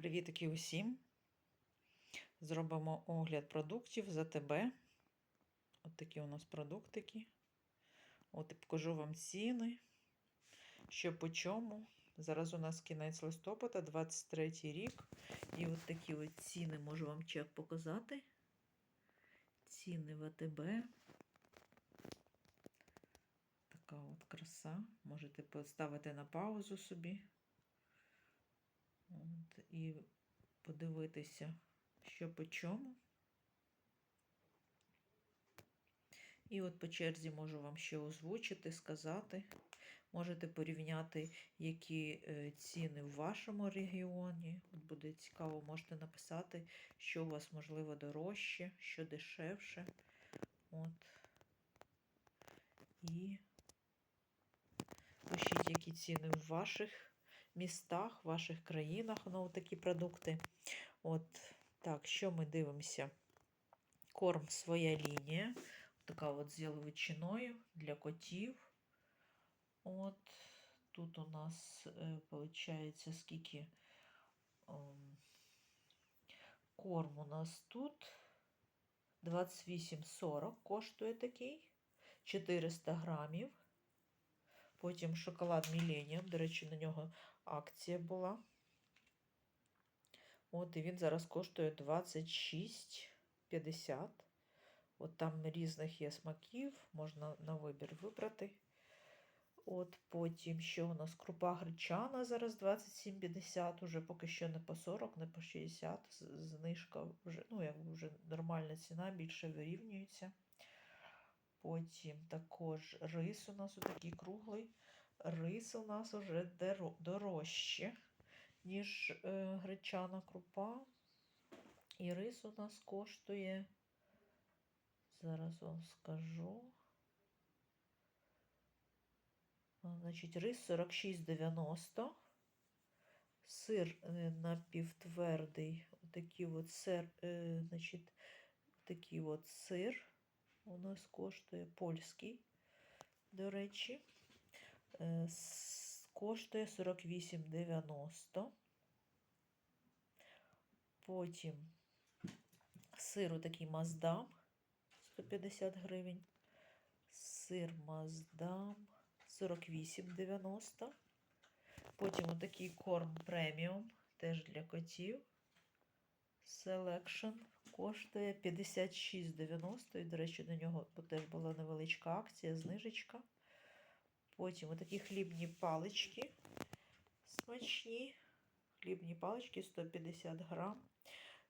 Привітики усім! Зробимо огляд продуктів за тебе. От такі у нас продуктики. От і покажу вам ціни, що по чому. Зараз у нас кінець листопада, 23 рік. І от такі от ціни можу вам чек показати. Ціни в АТБ. Така от краса. Можете поставити на паузу собі. От, і подивитися, що по чому. І от по черзі можу вам ще озвучити, сказати. Можете порівняти, які е, ціни в вашому регіоні. От буде цікаво, можете написати, що у вас можливо дорожче, що дешевше. От. І пишіть, які ціни в ваших містах, ваших країнах на такі продукти. От так, що ми дивимося? Корм своя лінія. Така от з яловичиною для котів. От тут у нас виходить, скільки ем, корм у нас тут 28,40 коштує такий, 400 грамів. Потім шоколад Міленіум, до речі, на нього акція була. От, і він зараз коштує 26,50. От там різних є смаків, можна на вибір вибрати. От Потім, що у нас крупа гречана зараз 27,50, уже поки що не по 40, не по 60. Знижка вже, ну, як вже нормальна ціна, більше вирівнюється. Потім також рис у нас такий круглий. Рис у нас вже дорожче, ніж е, гречана крупа. І рис у нас коштує, зараз вам скажу. Значить, рис 46,90. Сир е, напівтвердий, такий от сир, е, значить, такий от сир у нас коштує польський, до речі, е, коштує 48,90. Потім сир такий маздам 150 гривень. Сир маздам 48,90. Потім отакий корм преміум, теж для котів. Selection коштує 56,90. І, до речі, на нього теж була невеличка акція, знижечка. Потім отакі хлібні палички смачні. Хлібні палички 150 грам,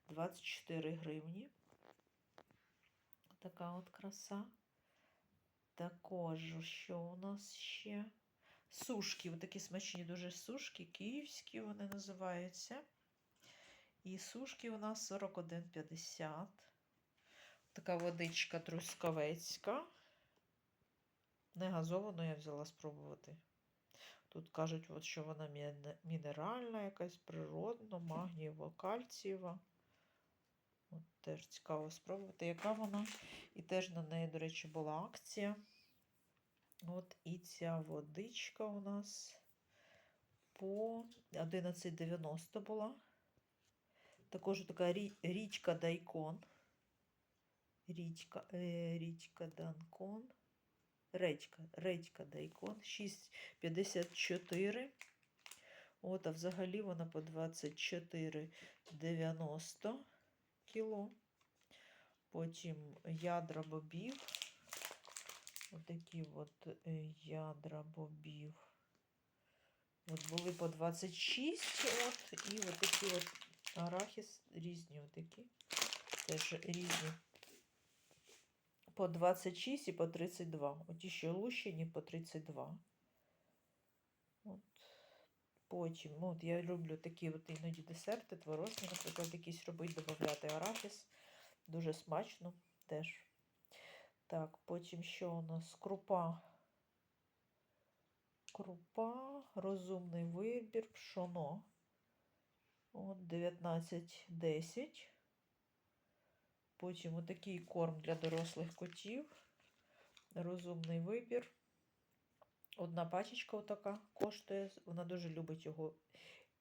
24 гривні. Така от краса. Також, що у нас ще? Сушки, такі смачні дуже сушки, київські вони називаються. І сушки у нас 41,50. Така водичка трускавецька. Не газовану я взяла спробувати. Тут кажуть, от, що вона мінеральна, якась природна, магнієва, кальцієва. От Теж цікаво спробувати, яка вона. І теж на неї, до речі, була акція. От і ця водичка у нас по 11,90 була. Також така річка Дайкон. Річка е, річка Данкон. Речка, редька Дайкон 6,54. От, а взагалі вона по 24,90 кіло. Потім ядра бобів. Отакі от е, ядра бобів. От були по 26, от, і от такі от арахіс різні отакі. Теж різні. По 26 і по 32. Оті ще лущені по 32. От. Потім, ну, от я люблю такі от іноді десерти, творожні, наприклад, якісь робити, додати арахіс. Дуже смачно теж. Так, потім що у нас? Крупа. Крупа, розумний вибір, пшоно. От 19,10. Потім отакий корм для дорослих котів. Розумний вибір. Одна пачечка отака коштує. Вона дуже любить його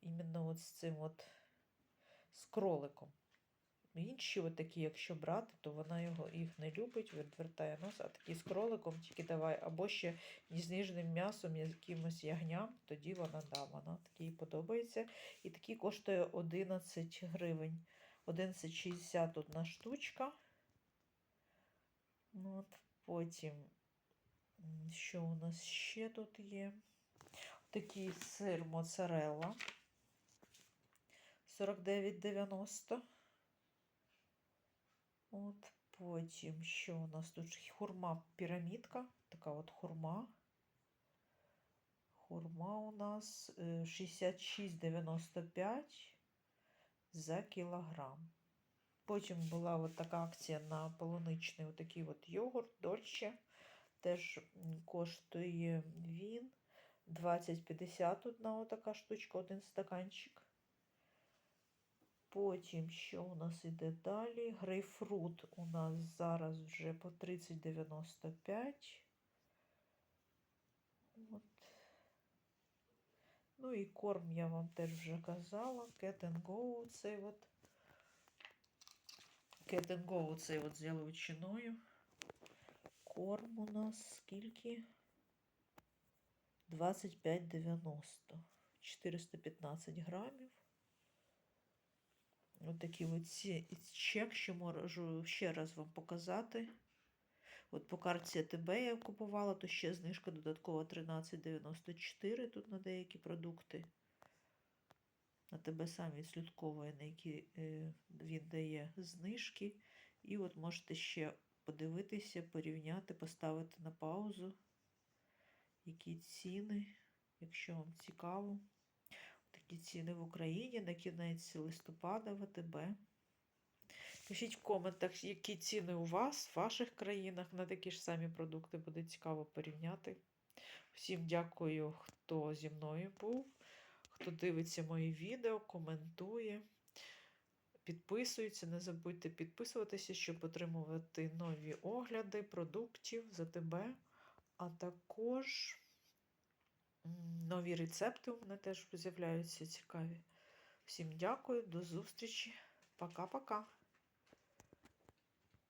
іменно от з цим от з кроликом. Інші, от такі, якщо брати, то вона його, їх не любить, відвертає нос, а такі з кроликом тільки давай, або ще з ніжним м'ясом, якимось ягням, тоді вона да, вона такий подобається. І такий коштує 11 гривень. 11,60 одна штучка. Ну, От, потім, що у нас ще тут є? Такий сир моцарелла. 49,90. От потім, що у нас тут хурма пірамідка, така от хурма. Хурма у нас е, 66,95 за кілограм. Потім була от така акція на полуничний отакий от йогурт Дольче. Теж коштує він 20,50 одна отака штучка, один стаканчик. Потім, що у нас іде далі? Грейпфрут у нас зараз вже по 30,95. От. Ну і корм я вам теж вже казала. Cat and Go цей от. Cat and Go цей от з яловичиною. Корм у нас скільки? 25,90. 415 грамів. Такі от ці чек, що можу ще раз вам показати. От по карті АТБ я купувала, то ще знижка додаткова 13,94 тут на деякі продукти. АТБ сам відслідковує, на які е, він дає знижки. І от можете ще подивитися, порівняти, поставити на паузу, які ціни, якщо вам цікаво. Такі ціни в Україні на кінець листопада в АТБ. Пишіть в коментах, які ціни у вас в ваших країнах на такі ж самі продукти. Буде цікаво порівняти. Всім дякую, хто зі мною був, хто дивиться мої відео, коментує, підписується. Не забудьте підписуватися, щоб отримувати нові огляди продуктів з АТБ, а також. Нові рецепти у мене теж з'являються цікаві. Всім дякую, до зустрічі. Пока-пока.